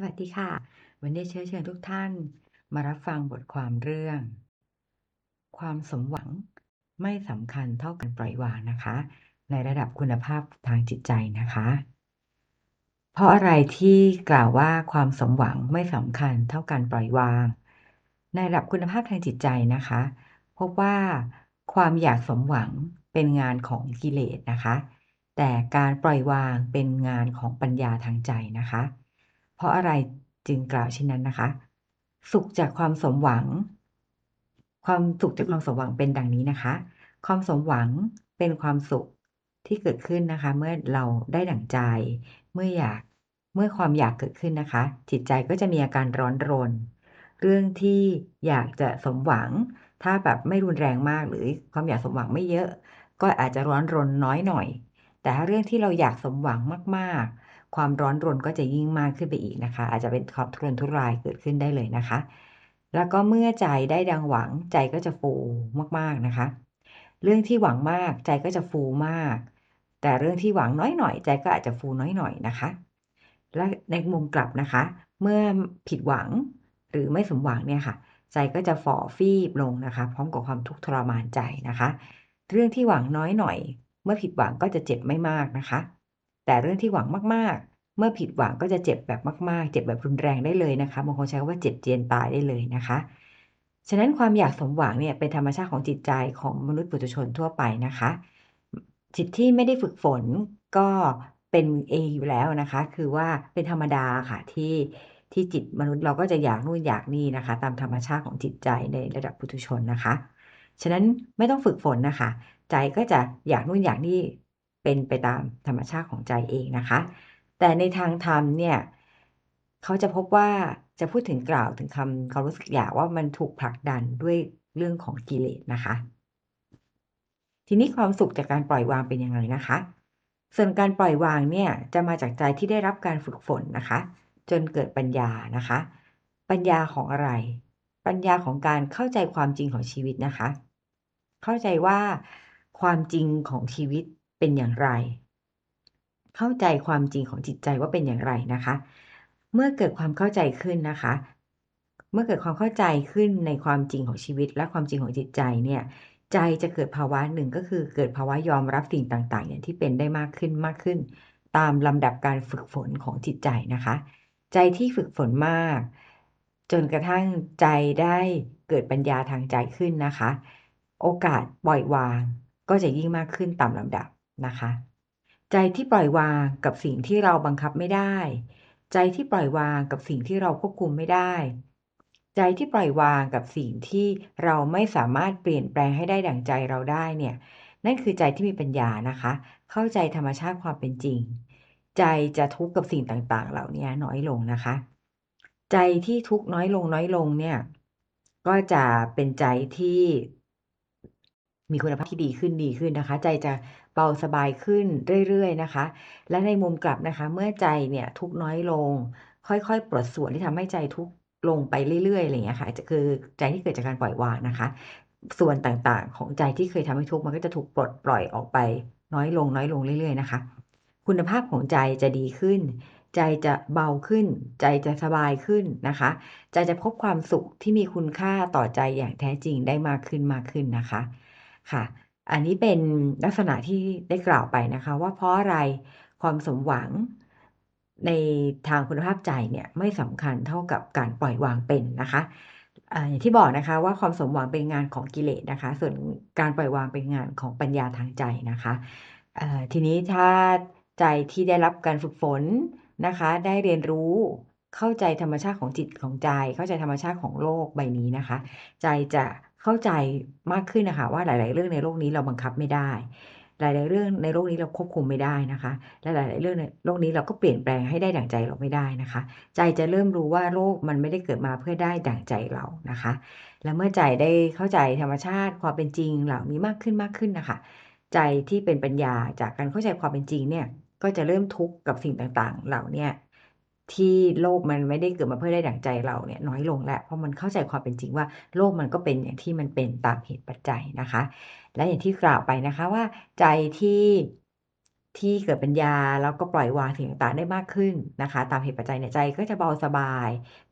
สวัสดีค่ะ วันนี้เชื้อเชิญทุกท่าน มารับฟังบทความเรื่อง ความสมหวังไม่สำคัญเท่าการปล่อยวางนะคะ ในระดับคุณภาพทางจิตใจนะคะ เพราะอะไรที่กล่าวว่าความสมหวังไม่สำคัญเท่าการปล่อยวาง ในระดับคุณภาพทางจิตใจนะคะ พบว่าความอยากสมหวังเป็นงานของกิเลสนะคะ แต่การปล่อยวางเป็นงานของปัญญาทางใจนะคะ เพราะอะไรจึงกล่าวเช่นนั้นนะคะ สุขจากความสมหวัง ความสุขจากความสมหวังเป็นดังนี้นะคะ ความสมหวังเป็นความสุขที่เกิดขึ้นนะคะ เมื่อเราได้ดั่งใจ เมื่ออยากเมื่อความอยากเกิดขึ้นนะคะ จิตใจก็จะมีอาการร้อนรน เรื่องที่อยากจะสมหวัง ถ้าแบบไม่รุนแรงมากหรือความอยากสมหวังไม่เยอะ ก็อาจจะร้อนรนน้อยหน่อย แต่ถ้าเรื่องที่เราอยากสมหวังมาก ความร้อนรนก็จะยิ่งมากขึ้นไปอีกนะคะ อาจจะเป็นความทุรนทุรายเกิดขึ้นได้เลยนะคะ แล้วก็เมื่อใจได้ดังหวังใจก็จะฟูมากๆนะคะ เรื่องที่หวังมากใจก็จะฟูมาก แต่เรื่องที่หวังน้อยหน่อยใจก็อาจจะฟูน้อยหน่อยนะคะ และในมุมกลับนะคะ เมื่อผิดหวังหรือไม่สมหวังเนี่ยค่ะ ใจก็จะฝ่อฟีบลงนะคะ พร้อมกับความทุกข์ทรมานใจนะคะ เรื่องที่หวังน้อยหน่อย เมื่อผิดหวังก็จะเจ็บไม่มากนะคะ แต่เรื่องที่หวังมากๆ เมื่อผิดหวังก็จะเจ็บแบบมาก ๆ เจ็บแบบรุนแรงได้เลยนะคะบางคนใช้ว่าเจ็บเจียนตายได้เลยนะคะ ฉะนั้นความอยากสมหวังเนี่ยเป็นธรรมชาติของจิตใจของมนุษย์ปุถุชนทั่วไปนะคะ จิตที่ไม่ได้ฝึกฝนก็เป็นเองอยู่แล้วนะคะ คือว่าเป็นธรรมดาค่ะที่ที่จิตมนุษย์เราก็จะอยากนู่นอยากนี่นะคะ ตามธรรมชาติของจิตใจในระดับปุถุชนนะคะ ฉะนั้นไม่ต้องฝึกฝนนะคะ ใจก็จะอยากนู่นอยากนี่ เป็นไปตามธรรมชาติของใจเองนะคะ แต่ในทางธรรมเนี่ยเขาจะพบว่าจะพูดถึงกล่าวถึงคำความรู้สึกอยากว่ามันถูกผลักดันด้วยเรื่องของกิเลสนะคะ ทีนี้ความสุขจากการปล่อยวางเป็นยังไงนะคะ ส่วนการปล่อยวางเนี่ยจะมาจากใจที่ได้รับการฝึกฝนนะคะ จนเกิดปัญญานะคะ ปัญญาของอะไร ปัญญาของการเข้าใจความจริงของชีวิตนะคะ เข้าใจว่าความจริงของชีวิต เป็นอย่างไร เข้าใจความจริงของจิตใจว่าเป็นอย่างไรนะคะ เมื่อเกิดความเข้าใจขึ้นนะคะ เมื่อเกิดความเข้าใจขึ้นในความจริงของชีวิตและความจริงของจิตใจเนี่ยใจจะเกิดภาวะหนึ่งก็คือเกิดภาวะยอมรับสิ่งต่างๆอย่างที่เป็นได้มากขึ้นมากขึ้น ตามลำดับการฝึกฝนของจิตใจนะคะ ใจที่ฝึกฝนมาก จนกระทั่งใจได้เกิดปัญญาทางใจขึ้นนะคะ โอกาสปล่อยวางก็จะยิ่งมากขึ้นตามลำดับ นะคะ ใจที่ปล่อยวางกับสิ่งที่เราบังคับไม่ได้ ใจที่ปล่อยวางกับสิ่งที่เราควบคุมไม่ได้ ใจที่ปล่อยวางกับสิ่งที่เราไม่สามารถเปลี่ยนแปลงให้ได้ดั่งใจเราได้เนี่ย นั่นคือใจที่มีปัญญานะคะ เข้าใจธรรมชาติความเป็นจริง ใจจะทุกข์กับสิ่งต่างๆ เหล่านี้น้อยลงนะคะ ใจที่ทุกข์น้อยลงน้อยลงเนี่ย ก็จะเป็นใจที่มีคุณภาพที่ดีขึ้นดีขึ้นนะคะ ใจจะ เบาสบายขึ้นเรื่อยๆนะคะ และในมุมกลับนะคะ เมื่อใจเนี่ยทุกน้อยลง ค่อยๆปลดส่วนที่ทำให้ใจทุกลงไปเรื่อยๆอะไรอย่างเงี้ยค่ะจะคือใจที่เกิดจากการปล่อยวางนะคะ ส่วนต่างๆ ของใจที่เคยทำให้ทุกมันก็จะถูกปลดปล่อยออกไปน้อยลงน้อยลงเรื่อย ๆนะคะ คุณภาพของใจจะดีขึ้น ใจจะเบาขึ้น ใจจะสบายขึ้นนะคะ ใจจะพบความสุขที่มีคุณค่าต่อใจอย่างแท้จริงได้มากขึ้นมากขึ้นนะคะค่ะ อันนี้เป็นลักษณะที่ได้กล่าวไปนะคะ ว่าเพราะอะไรความสมหวังในทางคุณภาพใจเนี่ยไม่สำคัญเท่ากับการปล่อยวางเป็นนะคะอย่างที่บอกนะคะว่าความสมหวังเป็นงานของกิเลสนะคะ ส่วนการปล่อยวางเป็นงานของปัญญาทางใจนะคะทีนี้ถ้าใจที่ได้รับการฝึกฝนนะคะ ได้เรียนรู้เข้าใจธรรมชาติของจิตของใจ เข้าใจธรรมชาติของโลกใบนี้นะคะ ใจจะ เข้าใจมากขึ้นนะคะ ว่าหลาย ๆ เรื่องในโลกนี้เราบังคับไม่ได้ หลาย ๆ เรื่องในโลกนี้เราควบคุมไม่ได้นะคะและหลาย ๆ เรื่องในโลกนี้เราก็เปลี่ยนแปลงให้ได้ดั่งใจเราไม่ได้นะคะ ใจจะเริ่มรู้ว่าโลกมันไม่ได้เกิดมาเพื่อได้ดั่งใจเรานะคะ และเมื่อใจได้เข้าใจธรรมชาติความเป็นจริงเหล่านี้มากขึ้นมากขึ้นนะคะ ใจที่เป็นปัญญาจากการเข้าใจความเป็นจริงเนี่ยก็จะเริ่มทุกข์กับสิ่งต่าง ๆ เหล่านี้ ที่โลกมันไม่ได้เกิดมาเพื่อได้ดั่งใจเราเนี่ยน้อยลงแล้ว เพราะมันเข้าใจความเป็นจริงว่าโลกมันก็เป็นอย่างที่มันเป็นตามเหตุปัจจัยนะคะ และอย่างที่กล่าวไปนะคะว่าใจที่ที่เกิดปัญญาแล้วก็ปล่อยวางสิ่งต่างๆได้มากขึ้นนะคะ ตามเหตุปัจจัยเนี่ยใจก็จะเบาสบาย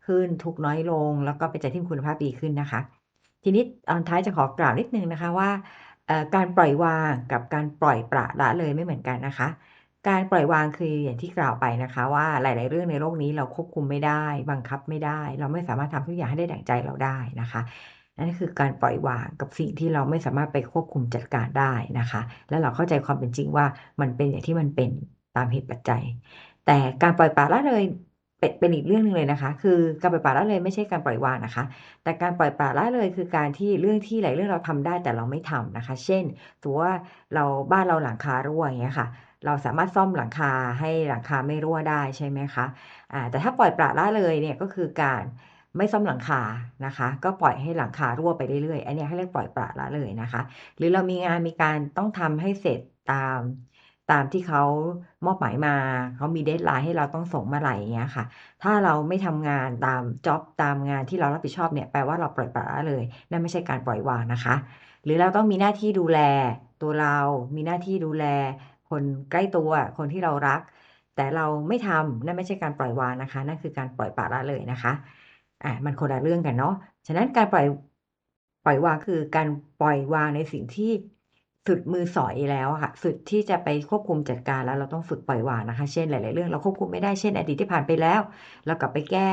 ขึ้นทุกน้อยลง แล้วก็เป็นใจที่มีคุณภาพดีขึ้นนะคะ ทีนี้ตอนท้ายจะขอกล่าวนิดนึงนะคะว่าการปล่อยวางกับการปล่อยปละละเลยไม่เหมือนกันนะคะ การปล่อยวางคืออย่างที่กล่าวไปนะคะ ว่าหลาย ๆ เรื่องในโลกนี้เราควบคุมไม่ได้ บังคับไม่ได้ เราไม่สามารถทำทุกอย่างให้ได้ดั่งใจเราได้นะคะนั่นคือการปล่อยวางกับสิ่งที่เราไม่สามารถไปควบคุมจัดการได้นะคะ และเราเข้าใจความเป็นจริงว่ามันเป็นอย่างที่มันเป็นตามเหตุปัจจัย แต่การปล่อยปละละเลยเป็นเป็นอีกเรื่องหนึ่งเลยนะคะ คือการปล่อยปละละเลยไม่ใช่การปล่อยวางนะคะ แต่การปล่อยปละละเลยคือการที่เรื่องที่หลายเรื่องเราทำได้แต่เราไม่ทำนะคะ เช่นติว่าเราบ้านเราหลังคารั่วอย่างเงี้ยค่ะ เราสามารถซ่อมหลังคาให้หลังคาไม่รั่วได้ใช่ไหมคะอ่าแต่ถ้าปล่อยปละละเลยเนี่ยก็คือการไม่ซ่อมหลังคานะคะ ก็ปล่อยให้หลังคารั่วไปเรื่อยๆ อันนี้ยเขาเรียกปล่อยปละละเลยนะคะ หรือเรามีงานมีการต้องทำให้เสร็จตามตามที่เขามอบหมายมาเขามี deadline ให้เราต้องส่งเมื่อไหร่อย่างเงี้ยค่ะ ถ้าเราไม่ทำงานตามจ็อบตามงานที่เรารับผิดชอบเนี่ยแปลว่าเราปล่อยปละละเลย นั่นไม่ใช่การปล่อยวางนะคะ หรือเราต้องมีหน้าที่ดูแลตัวเรา มีหน้าที่ดูแล คนใกล้ตัวคนที่เรารัก แต่เราไม่ทำนั่นไม่ใช่การปล่อยวางนะคะ นั่นคือการปล่อยปละละเลยนะคะอ่ามันคนละเรื่องกันเนาะฉะนั้นการปล่อยปล่อยวางคือการปล่อยวางในสิ่งที่สุดมือสอยแล้วค่ะ สุดที่จะไปควบคุมจัดการแล้วเราต้องฝึกปล่อยวางนะคะ เช่นหลาย ๆ เรื่องเราควบคุมไม่ได้เช่นอดีตที่ผ่านไปแล้ว เรากลับไปแก้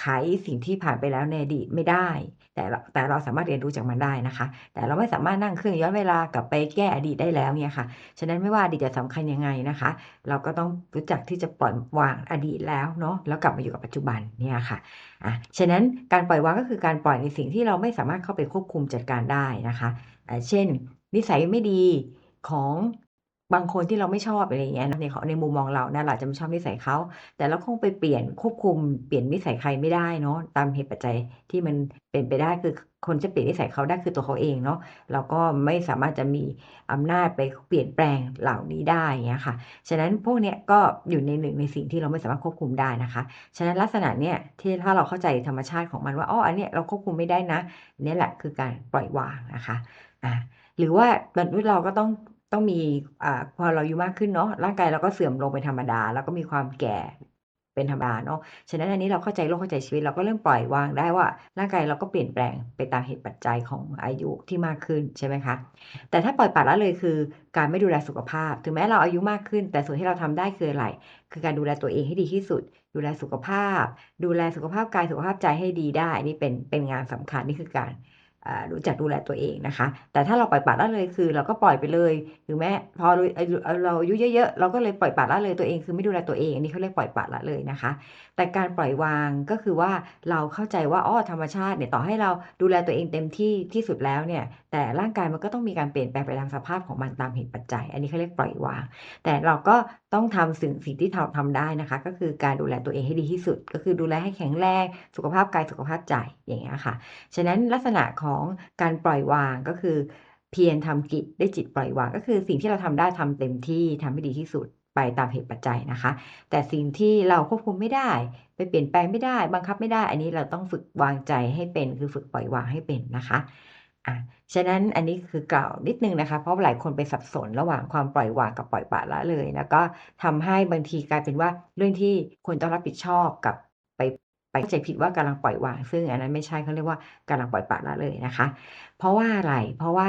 ไขสิ่งที่ผ่านไปแล้วในอดีตไม่ได้ แต่แต่เราสามารถเรียนรู้จากมันได้นะคะ แต่เราไม่สามารถนั่งเครื่องย้อนเวลากลับไปแก้อดีตได้แล้วเงี้ยค่ะ ฉะนั้นไม่ว่าอดีตจะสำคัญยังไงนะคะ เราก็ต้องรู้จักที่จะปล่อยวางอดีตแล้วเนาะแล้วกลับมาอยู่กับปัจจุบันเนี่ยค่ะอ่าฉะนั้นการปล่อยวางก็คือการปล่อยในสิ่งที่เราไม่สามารถเข้าไปควบคุมจัดการได้นะคะ เช่น นิสัยไม่ดีของ บางคนที่เราไม่ชอบอะไรอย่างเงี้ยในขในมุมมองเรานะเราจะไม่ชอบนิสัยเขาแต่เราคงไปเปลี่ยนควบคุมเปลี่ยนนิสัยใครไม่ได้เนาะตามเหตุปัจจัยที่มันเป็นไปได้คือคนจะเปลี่ยนนิสัยเขาได้คือตัวเขาเองเนาะเราก็ไม่สามารถจะมีอำนาจไปเปลี่ยนแปลงเหล่านี้ได้เงี้ยค่ะ ฉะนั้นพวกเนี้ยก็อยู่ในหนึ่งในสิ่งที่เราไม่สามารถควบคุมได้นะคะ ฉะนั้นลักษณะเนี้ยที่ถ้าเราเข้าใจธรรมชาติของมันว่าอ้ออันเนี้ยเราควบคุมไม่ได้นะเนี่ยแหละคือการปล่อยวางนะคะอ่าหรือว่ามนุษย์เราก็ต้อง ต้องมีอ่าพอเราอายุมากขึ้นเนาะร่างกายเราก็เสื่อมลงเป็นธรรมดา แล้วก็มีความแก่เป็นธรรมดาเนาะฉะนั้นอันนี้เราเข้าใจโลกเข้าใจชีวิตเราก็เริ่มปล่อยวางได้ว่า ร่างกายเราก็เปลี่ยนแปลงไปตามเหตุปัจจัยของอายุที่มากขึ้นใช่ไหมคะ แต่ถ้าปล่อยปละละเลยคือ การไม่ดูแลสุขภาพ ถึงแม้เราอายุมากขึ้น แต่ส่วนที่เราทำได้คืออะไร คือการดูแลตัวเองให้ดีที่สุด ดูแลสุขภาพ ดูแลสุขภาพกายสุขภาพใจให้ดีได้ นี่เป็นเป็นงานสำคัญนี่คือการ รู้จักดูแลตัวเองนะคะ แต่ถ้าเราปล่อยปละละเลยคือ เราก็ปล่อยไปเลยถึงแม้พอเราอายุเราอายุเยอะๆเราก็เลยปล่อยปละละเลยตัวเองคือไม่ดูแลตัวเองอันนี้เขาเรียกปล่อยปละละเลยนะคะ แต่การปล่อยวางก็คือว่าเราเข้าใจว่าอ้อธรรมชาติเนี่ยต่อให้เราดูแลตัวเองเต็มที่ที่สุดแล้วเนี่ยแต่ร่างกายมันก็ต้องมีการเปลี่ยนแปลงไปตามสภาพของมันตามเหตุปัจจัย อันนี้เขาเรียกปล่อยวาง แต่เราก็ต้องทำสิ่งสิ่งที่เราทำได้นะคะ ก็คือการดูแลตัวเองให้ดีที่สุด ก็คือดูแลให้แข็งแรงสุขภาพกายสุขภาพใจอย่างเงี้ยค่ะ ฉะนั้นลักษณะของการปล่อยวางก็คือ เพียรทำกิจด้จิตปล่อยวาง ก็คือสิ่งที่เราทำได้ทำเต็มที่ทำให้ดีที่สุดไปตามเหตุปัจจัยนะคะ แต่สิ่งที่เราควบคุมไม่ได้ ไปเปลี่ยนแปลงไม่ได้ บังคับไม่ได้ อันนี้เราต้องฝึกวางใจให้เป็น คือฝึกปล่อยวางให้เป็นนะคะ อ่าฉะนั้นอันนี้คือกล่าวนิดนึงนะคะ เพราะหลายคนไปสับสนระหว่างความปล่อยวางกับปล่อยปละละเลยแล้วก็ทำให้บางทีกลายเป็นว่าเรื่องที่ควรต้องรับผิดชอบกับไปไปเข้าใจผิดว่ากำลังปล่อยวาง ซึ่งอันนั้นไม่ใช่เขาเรียกว่ากำลังปล่อยปละละเลยนะคะ เพราะว่าอะไรเพราะว่า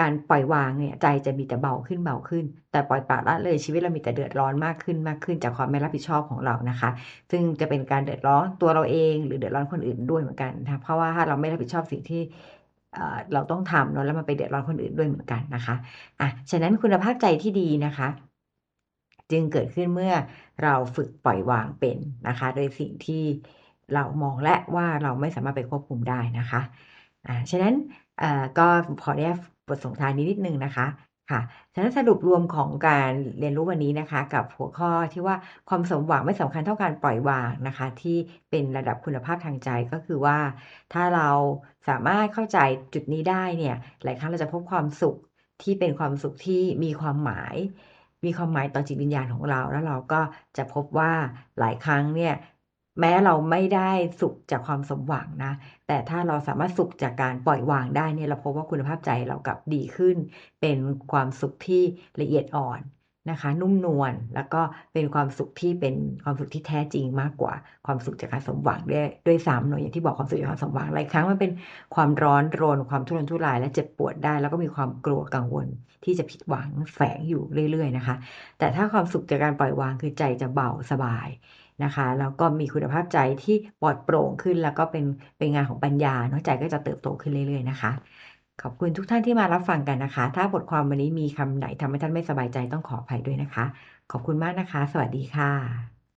การปล่อยวางเนี่ยใจจะมีแต่เบาขึ้นเบาขึ้น แต่ปล่อยปละละเลยชีวิตเรามีแต่เดือดร้อนมากขึ้นมากขึ้น จากความไม่รับผิดชอบของเรานะคะ ซึ่งจะเป็นการเดือดร้อนตัวเราเอง หรือเดือดร้อนคนอื่นด้วยเหมือนกันนะเพราะว่าถ้าเราไม่รับผิดชอบสิ่งที่ เราต้องทำเนาะแล้วมันไปเดือดร้อนคนอื่นด้วยเหมือนกันนะคะอะฉะนั้นคุณภาพใจที่ดีนะคะ จึงเกิดขึ้นเมื่อเราฝึกปล่อยวางเป็นนะคะ โดยสิ่งที่เรามองและว่าเราไม่สามารถไปควบคุมได้นะคะอ่าฉะนั้นก็ขอได้บทส่งท้ายนี้นิดหนึ่งนะคะ ค่ะฉะนั้นสรุปรวมของการเรียนรู้วันนี้นะคะ กับหัวข้อที่ว่าความสมหวังไม่สำคัญเท่าการปล่อยวางนะคะ ที่เป็นระดับคุณภาพทางใจก็คือว่า ถ้าเราสามารถเข้าใจจุดนี้ได้เนี่ยหลายครั้งเราจะพบความสุขที่เป็นความสุขที่มีความหมาย มีความหมายต่อจิตวิญญาณของเรา แล้วเราก็จะพบว่าหลายครั้งเนี่ย แม้เราไม่ได้สุขจากความสมหวังนะ แต่ถ้าเราสามารถสุขจากการปล่อยวางได้เนี่ยเราพบว่าคุณภาพใจเรากลับดีขึ้น เป็นความสุขที่ละเอียดอ่อนนะคะ นุ่มนวลแล้วก็เป็นความสุขที่เป็นความสุขที่แท้จริงมากกว่าความสุขจากการสมหวังด้วยด้วยซ้ำเนาะอย่างที่บอกความสุขจากการสมหวังหลายครั้งมันเป็นความร้อนรนความทุรนทุรายและเจ็บปวดได้ แล้วก็มีความกลัวกังวลที่จะผิดหวังแฝงอยู่เรื่อย ๆ นะคะ แต่ถ้าความสุขจากการปล่อยวางคือใจจะเบาสบาย นะคะแล้วก็มีคุณภาพใจที่ปลอดโปร่งขึ้น แล้วก็เป็นเป็นงานของปัญญาเนาะใจก็จะเติบโตขึ้นเรื่อยๆนะคะขอบคุณทุกท่านที่มารับฟังกันนะคะ ถ้าบทความวันนี้มีคำไหนทำให้ท่านไม่สบายใจต้องขออภัยด้วยนะคะ ขอบคุณมากนะคะ สวัสดีค่ะ